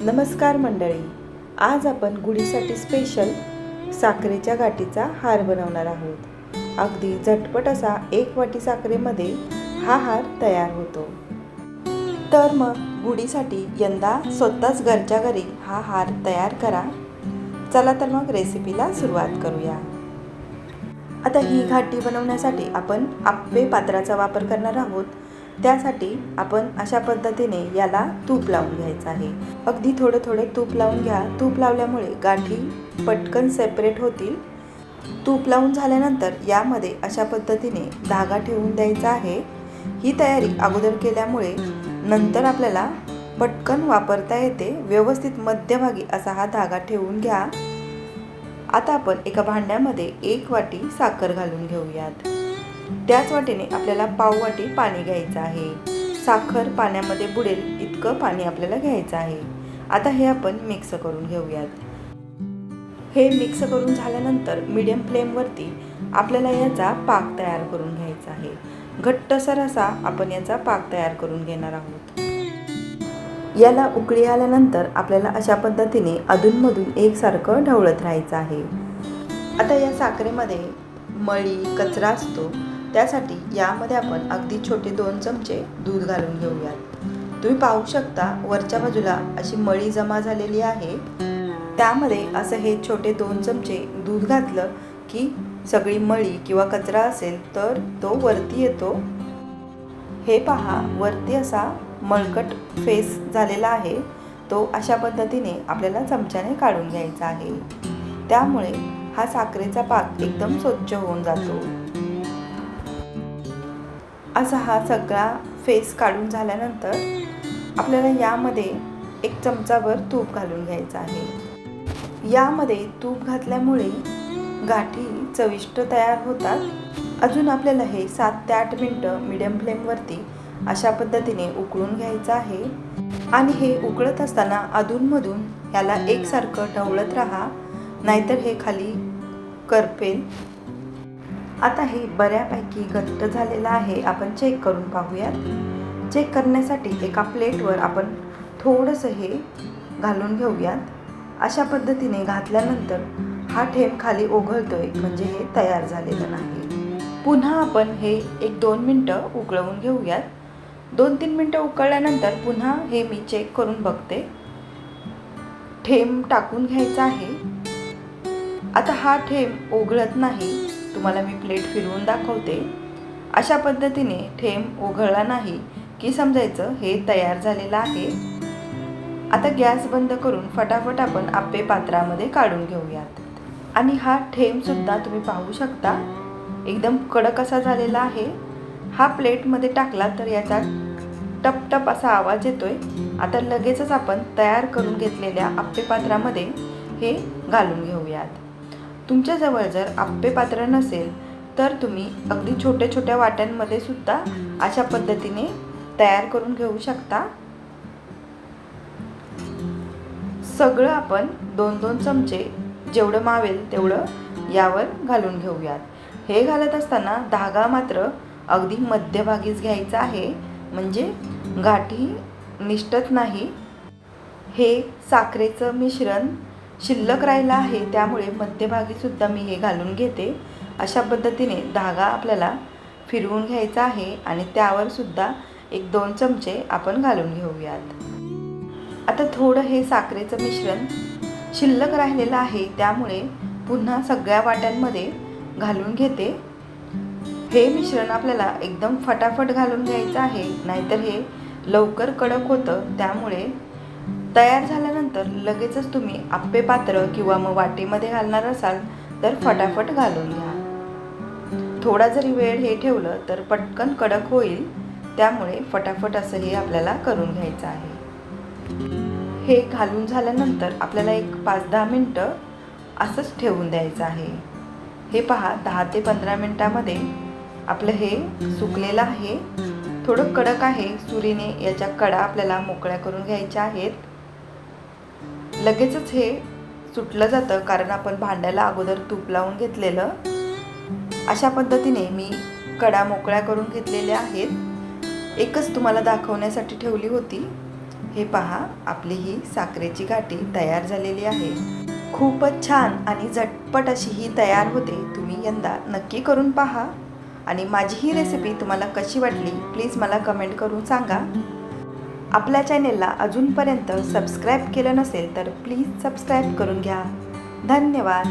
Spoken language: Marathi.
नमस्कार मंडळी. आज आपण गुढीसाठी स्पेशल साखरेच्या गाठीचा हार बनवणार आहोत. अगदी झटपट असा एक वाटी साखरेमध्ये हा हार तयार होतो. तर मग गुढीसाठी यंदा स्वतःच घरच्या घरी हा हार तयार करा. चला तर मग रेसिपीला सुरुवात करूया. आता ही घाटी बनवण्यासाठी आपण आप्पे पात्राचा वापर करणार आहोत. त्यासाठी आपण अशा पद्धतीने याला तूप लावून घ्यायचं आहे. अगदी थोडं थोडं तूप लावून घ्या. तूप लावल्यामुळे गाठी पटकन सेपरेट होतील. तूप लावून झाल्यानंतर यामध्ये अशा पद्धतीने धागा ठेवून द्यायचा आहे. ही तयारी अगोदर केल्यामुळे नंतर आपल्याला पटकन वापरता येते. व्यवस्थित मध्यभागी असा हा धागा ठेवून घ्या. आता आपण एका भांड्यामध्ये एक वाटी साखर घालून घेऊयात. त्याच वाटीने आपल्याला पाववाटी पाणी घ्यायचं आहे. साखर पाण्यामध्ये बुडेल इतकं पाणी आपल्याला घ्यायचं आहे. आता हे आपण मिक्स करून घेऊयात. हे मिक्स करून झाल्यानंतर मीडियम फ्लेमवरती आपल्याला याचा पाक तयार करून घ्यायचा आहे. घट्टसर असा आपण याचा पाक तयार करून घेणार आहोत. याला उकळी आल्यानंतर आपल्याला अशा पद्धतीने अधूनमधून एकसारखं ढवळत राहायचं आहे. आता या साखरेमध्ये मळी कचरा असतो. त्यासाठी यामध्ये आपण अगदी छोटे दोन चमचे दूध घालून घेऊयात. तुम्ही पाहू शकता वरच्या बाजूला अशी मळी जमा झालेली आहे. त्यामध्ये असं हे छोटे दोन चमचे दूध घातलं की सगळी मळी किंवा कचरा असेल तर तो वरती येतो. हे पहा वरती असा मळकट फेस झालेला आहे. तो अशा पद्धतीने आपल्याला चमच्याने काढून घ्यायचा आहे. त्यामुळे हा साखरेचा पाक एकदम स्वच्छ होऊन जातो. असा हा सगळा फेस काढून झाल्यानंतर आपल्याला यामध्ये एक चमचाभर तूप घालून घ्यायचं आहे. यामध्ये तूप घातल्यामुळे गाठी चविष्ट तयार होतात. अजून आपल्याला हे सात ते आठ मिनटं मिडियम फ्लेमवरती अशा पद्धतीने उकळून घ्यायचं आहे. आणि हे उकळत असताना अधूनमधून ह्याला एकसारखं ढवळत राहा. नाहीतर हे खाली करपेल. आता हे बऱ्यापैकी घट्ट झालेलं आहे. आपण चेक करून पाहूयात. चेक करण्यासाठी एका प्लेटवर आपण थोडंसं हे घालून घेऊयात. अशा पद्धतीने घातल्यानंतर हा ठेप खाली ओघळतोय म्हणजे हे तयार झालेलं नाही. पुन्हा आपण हे एक दोन मिनटं उकळवून घेऊयात. दोन तीन मिनटं उकळल्यानंतर पुन्हा हे मी चेक करून बघते. ठेम टाकून घ्यायचा आहे. आता हा ठेम ओघळत नाही. तुम्हाला मी प्लेट फिरवून दाखवते. अशा पद्धतीने ठेंब ओघळला नाही की समजायचं हे तयार झालेलं आहे. आता गॅस बंद करून फटाफट आपण आप्पे पात्रामध्ये काढून घेऊयात. आणि हा ठेंबसुद्धा तुम्ही पाहू शकता. एकदम कडक असा झालेला आहे. हा प्लेटमध्ये टाकला तर याचा टप टप असा आवाज येतोय. आता लगेचच आपण तयार करून घेतलेल्या आप्पे पात्रामध्ये हे घालून घेऊयात. तुमच्याजवळ जर आप्पे पात्र नसेल तर तुम्ही अगदी छोट्या छोट्या वाट्यांमध्ये सुद्धा अशा पद्धतीने तयार करून घेऊ शकता. सगळं आपण दोन दोन चमचे जेवढं मावेल तेवढं यावर घालून घेऊयात. हे घालत असताना धागा मात्र अगदी मध्यभागीच घ्यायचा आहे. म्हणजे गाठी निष्ठत नाही. हे साखरेचं मिश्रण शिल्लक राहिलं आहे त्यामुळे मध्यभागीसुद्धा मी हे घालून घेते. अशा पद्धतीने धागा आपल्याला फिरवून घ्यायचा आहे आणि त्यावर सुद्धा एक दोन चमचे आपण घालून घेऊयात. आता थोडं हे साखरेचं मिश्रण शिल्लक राहिलेलं आहे त्यामुळे पुन्हा सगळ्या वाट्यांमध्ये घालून घेते. हे मिश्रण आपल्याला एकदम फटाफट घालून घ्यायचं आहे नाहीतर हे लवकर कडक होतं त्यामुळे तयार झाल्यानंतर लगेचच तुम्ही आप्पे पात्र किंवा मग वाटीमध्ये घालणार असाल तर फटाफट घालून घ्या. थोडा जरी वेळ हे ठेवलं तर पटकन कडक होईल त्यामुळे फटाफट असं हे आपल्याला करून घ्यायचं आहे. हे घालून झाल्यानंतर आपल्याला एक पाच दहा मिनटं असंच ठेवून द्यायचं आहे. हे पहा दहा ते पंधरा मिनटामध्ये आपलं हे सुकलेलं आहे. थोडं कडक आहे सुरीने याच्या कडा आपल्याला मोकळ्या करून घ्यायच्या आहेत. लगेचच हे सुटलं जातं कारण आपण भांड्याला अगोदर तूप लावून घेतलेलं. अशा पद्धतीने मी कडा मोकळ्या करून घेतलेल्या आहेत. एकच तुम्हाला दाखवण्यासाठी ठेवली होती. हे पहा आपली ही साखरेची गाठी तयार झालेली आहे. खूपच छान आणि झटपट अशी ही तयार होते. तुम्ही यंदा नक्की करून पहा. आणि माझी ही रेसिपी तुम्हाला कशी वाटली प्लीज मला कमेंट करून सांगा. आपल्या चॅनेलला अजूनपर्यंत सबस्क्राईब केलं नसेल तर प्लीज सबस्क्राईब करून घ्या. धन्यवाद.